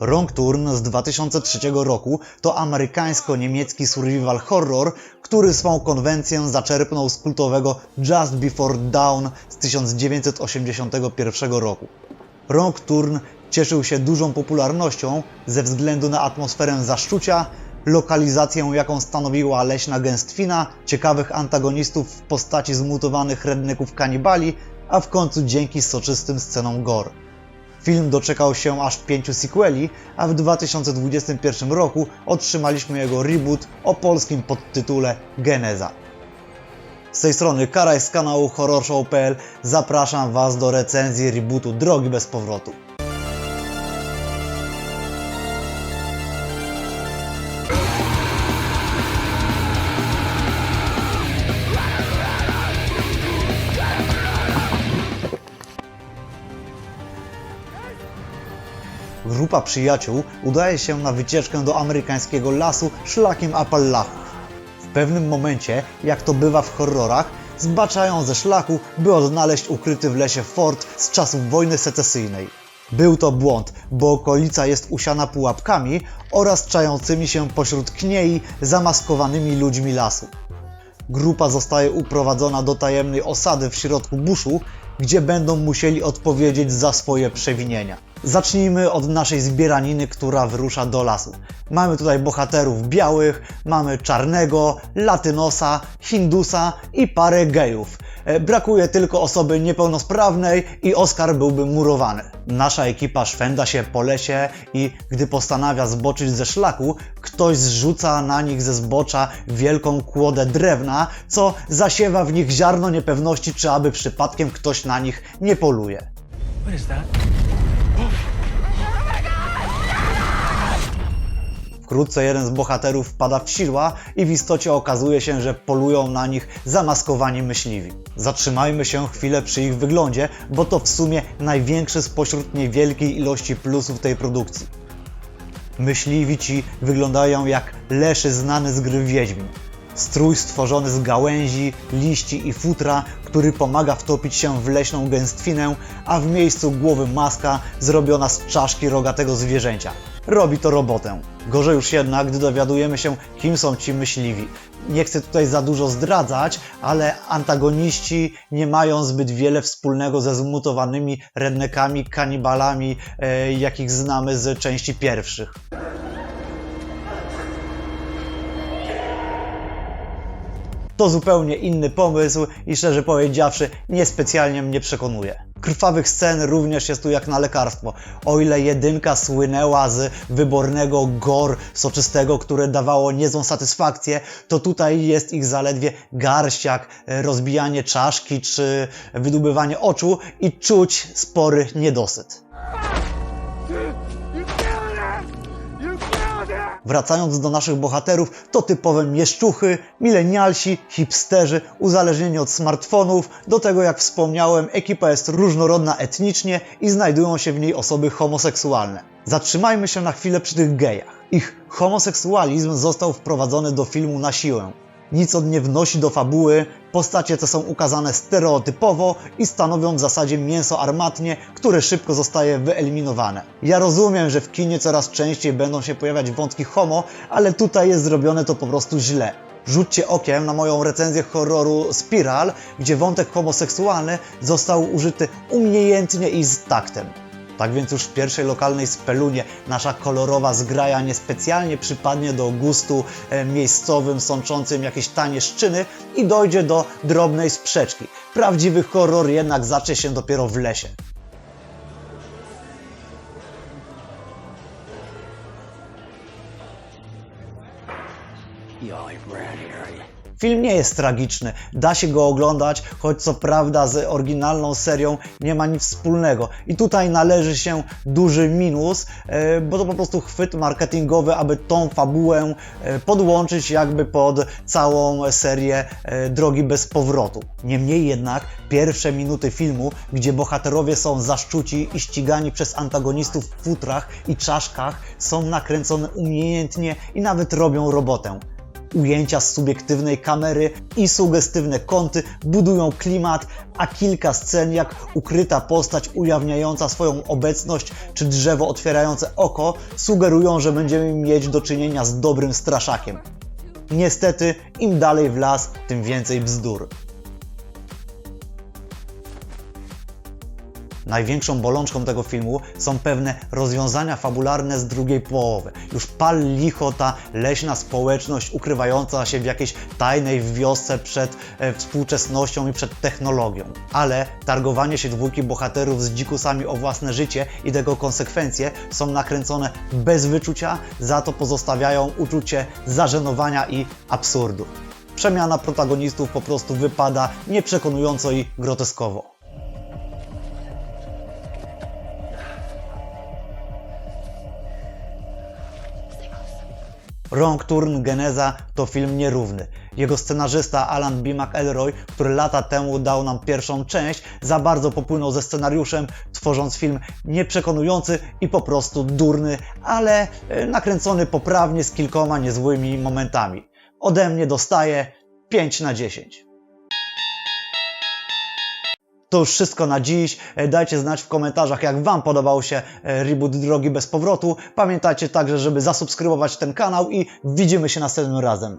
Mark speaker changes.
Speaker 1: Wrong Turn z 2003 roku to amerykańsko-niemiecki survival horror, który swą konwencję zaczerpnął z kultowego Just Before Dawn z 1981 roku. Wrong Turn cieszył się dużą popularnością ze względu na atmosferę zaszczucia, lokalizację jaką stanowiła leśna gęstwina, ciekawych antagonistów w postaci zmutowanych redneków kanibali, a w końcu dzięki soczystym scenom gore. Film doczekał się aż pięciu sequeli, a w 2021 roku otrzymaliśmy jego reboot o polskim podtytule Geneza. Z tej strony Karaj z kanału HorrorShow.pl zapraszam Was do recenzji rebootu Drogi bez powrotu. Grupa przyjaciół udaje się na wycieczkę do amerykańskiego lasu szlakiem Appalachów. W pewnym momencie, jak to bywa w horrorach, zbaczają ze szlaku, by odnaleźć ukryty w lesie fort z czasów wojny secesyjnej. Był to błąd, bo okolica jest usiana pułapkami oraz czającymi się pośród kniei zamaskowanymi ludźmi lasu. Grupa zostaje uprowadzona do tajemnej osady w środku buszu, gdzie będą musieli odpowiedzieć za swoje przewinienia. Zacznijmy od naszej zbieraniny, która wyrusza do lasu. Mamy tutaj bohaterów białych, mamy czarnego, latynosa, hindusa i parę gejów. E, Brakuje tylko osoby niepełnosprawnej i Oskar byłby murowany. Nasza ekipa szwenda się po lesie i gdy postanawia zboczyć ze szlaku, ktoś zrzuca na nich ze zbocza wielką kłodę drewna, co zasiewa w nich ziarno niepewności, czy aby przypadkiem ktoś na nich nie poluje.
Speaker 2: What is that?
Speaker 1: Wkrótce jeden z bohaterów wpada w sidła i w istocie okazuje się, że polują na nich zamaskowani myśliwi. Zatrzymajmy się chwilę przy ich wyglądzie, bo to w sumie największy spośród niewielkiej ilości plusów tej produkcji. Myśliwi ci wyglądają jak leszy znany z gry Wiedźmin. Strój stworzony z gałęzi, liści i futra, który pomaga wtopić się w leśną gęstwinę, a w miejscu głowy maska zrobiona z czaszki rogatego zwierzęcia. Robi to robotę. Gorzej już jednak, gdy dowiadujemy się, kim są ci myśliwi. Nie chcę tutaj za dużo zdradzać, ale antagoniści nie mają zbyt wiele wspólnego ze zmutowanymi rednekami, kanibalami, e, jakich znamy z części pierwszych. To zupełnie inny pomysł i szczerze powiedziawszy, niespecjalnie mnie przekonuje. Krwawych scen również jest tu jak na lekarstwo. O ile jedynka słynęła z wybornego gore soczystego, które dawało niezłą satysfakcję, to tutaj jest ich zaledwie garść, jak e, rozbijanie czaszki czy wydubywanie oczu i czuć spory niedosyt. Wracając do naszych bohaterów, to typowe mieszczuchy, milenialsi, hipsterzy, uzależnieni od smartfonów. Do tego, jak wspomniałem, ekipa jest różnorodna etnicznie i znajdują się w niej osoby homoseksualne. Zatrzymajmy się na chwilę przy tych gejach. Ich homoseksualizm został wprowadzony do filmu na siłę. Nic on nie wnosi do fabuły, postacie te są ukazane stereotypowo i stanowią w zasadzie mięso armatnie, które szybko zostaje wyeliminowane. Ja rozumiem, że w kinie coraz częściej będą się pojawiać wątki homo, ale tutaj jest zrobione to po prostu źle. Rzućcie okiem na moją recenzję horroru Spiral, gdzie wątek homoseksualny został użyty umiejętnie i z taktem. Tak więc już w pierwszej lokalnej spelunie nasza kolorowa zgraja niespecjalnie przypadnie do gustu e, miejscowym, sączącym jakieś tanie szczyny i dojdzie do drobnej sprzeczki. Prawdziwy horror jednak zacznie się dopiero w lesie.
Speaker 2: Are you?
Speaker 1: Film nie jest tragiczny, da się go oglądać, choć co prawda z oryginalną serią nie ma nic wspólnego. I tutaj należy się duży minus, e, bo to po prostu chwyt marketingowy, aby tą fabułę e, podłączyć jakby pod całą serię e, Drogi bez powrotu. Niemniej jednak pierwsze minuty filmu, gdzie bohaterowie są zaszczuci i ścigani przez antagonistów w futrach i czaszkach, są nakręcone umiejętnie i nawet robią robotę. Ujęcia z subiektywnej kamery i sugestywne kąty budują klimat, a kilka scen jak ukryta postać ujawniająca swoją obecność czy drzewo otwierające oko sugerują, że będziemy mieć do czynienia z dobrym straszakiem. Niestety, im dalej w las, tym więcej bzdur. Największą bolączką tego filmu są pewne rozwiązania fabularne z drugiej połowy. Już pal licho ta leśna społeczność ukrywająca się w jakiejś tajnej wiosce przed e, współczesnością i przed technologią. Ale targowanie się dwójki bohaterów z dzikusami o własne życie i tego konsekwencje są nakręcone bez wyczucia, za to pozostawiają uczucie zażenowania i absurdu. Przemiana protagonistów po prostu wypada nieprzekonująco i groteskowo. Wrong Turn Geneza to film nierówny. Jego scenarzysta Alan B. McElroy, który lata temu dał nam pierwszą część, za bardzo popłynął ze scenariuszem, tworząc film nieprzekonujący i po prostu durny, ale e, nakręcony poprawnie z kilkoma niezłymi momentami. Ode mnie dostaje 5 na 10. To już wszystko na dziś. E, Dajcie znać w komentarzach, jak Wam podobał się e, reboot Drogi bez powrotu. Pamiętajcie także, żeby zasubskrybować ten kanał i widzimy się następnym razem.